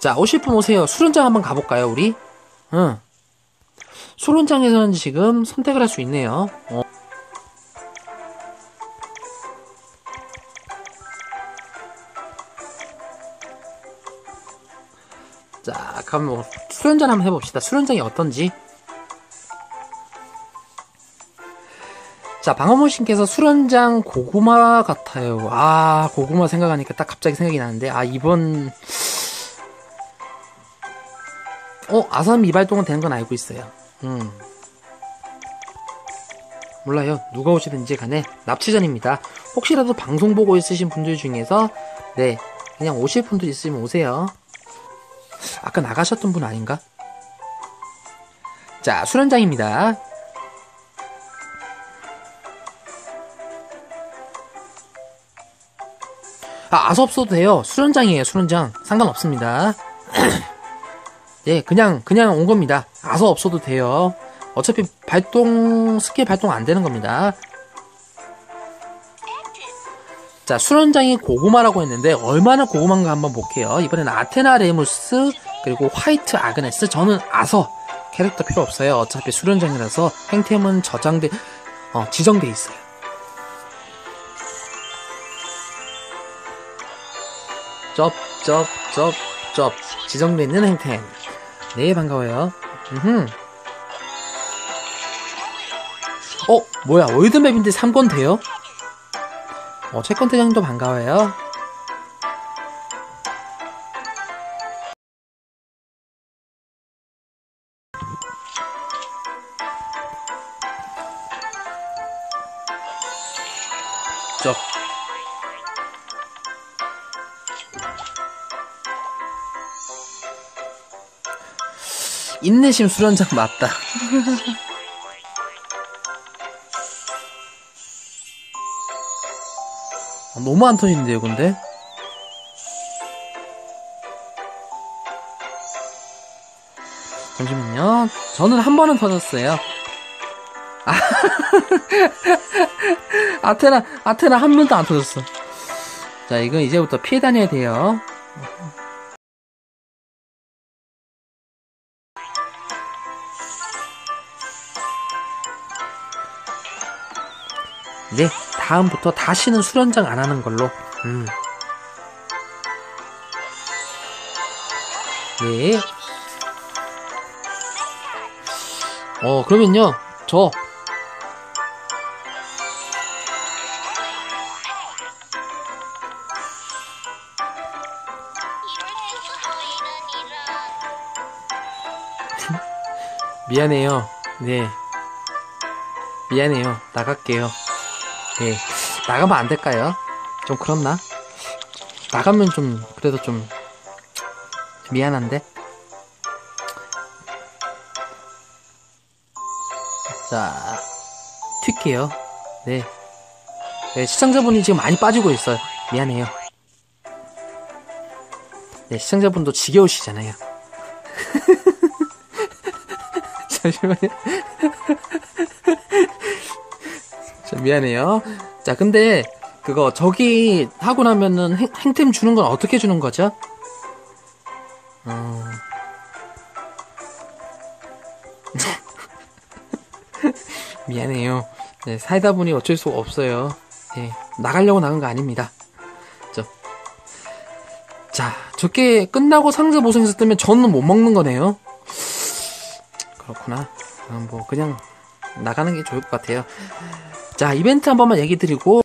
자, 오실 분 오세요. 수련장 한번 가볼까요, 우리? 응. 수련장에서는 지금 선택을 할 수 있네요. 어. 자, 그럼 뭐 수련장 한번 해봅시다. 수련장이 어떤지. 자, 방어모신께서 수련장 고구마 같아요. 아, 고구마 생각하니까 딱 갑자기 생각이 나는데, 아, 이번 어, 아산 미발동은 되는 건 알고 있어요. 음. 몰라요. 누가 오시든지 간에 납치전입니다. 혹시라도 방송 보고 있으신 분들 중에서 네, 그냥 오실 분들 있으면 오세요. 아까 나가셨던 분 아닌가? 자, 수련장입니다. 아, 아서 없어도 돼요. 수련장이에요, 수련장. 상관없습니다. 예, 그냥, 그냥 온 겁니다. 아서 없어도 돼요. 어차피 발동, 스킬 발동 안 되는 겁니다. 자, 수련장이 고구마라고 했는데, 얼마나 고구마인가 한번 볼게요. 이번엔 아테나 레무스, 그리고 화이트 아그네스. 저는 아서 캐릭터 필요 없어요. 어차피 수련장이라서 행템은 저장돼, 어, 지정돼 있어요. 쩝, 쩝, 쩝, 쩝. 지정돼 있는 행템. 네, 반가워요. 음흠. 어, 뭐야, 월드맵인데 3권 돼요? 어, 채권 대장도 반가워요. 쩝. 인내심 수련장 맞다. 아, 너무 안 터지는데요, 근데? 잠시만요. 저는 한 번은 터졌어요. 아, 아테나, 아테나 한 번도 안 터졌어. 자, 이건 이제부터 피해 다녀야 돼요. 네, 다음부터 다시는 수련장 안 하는 걸로. 음. 네. 어, 그러면요, 저. 미안해요. 네. 미안해요. 나갈게요. 네. 나가면 안 될까요? 좀 그렇나? 나가면 좀, 그래도 좀, 미안한데? 자, 튈게요. 네. 네, 시청자분이 지금 많이 빠지고 있어요. 미안해요. 네, 시청자분도 지겨우시잖아요. 잠시만요. 자, 미안해요. 자, 근데, 그거, 저기 하고 나면은 행, 행템 주는 건 어떻게 주는 거죠? 어... 미안해요. 네, 살다 보니 어쩔 수 없어요. 네, 나가려고 나간 거 아닙니다. 저. 자, 저게 끝나고 상자 보상에서 뜨면 저는 못 먹는 거네요. 그렇구나. 아, 뭐, 그냥 나가는 게 좋을 것 같아요. 자, 이벤트 한 번만 얘기 드리고,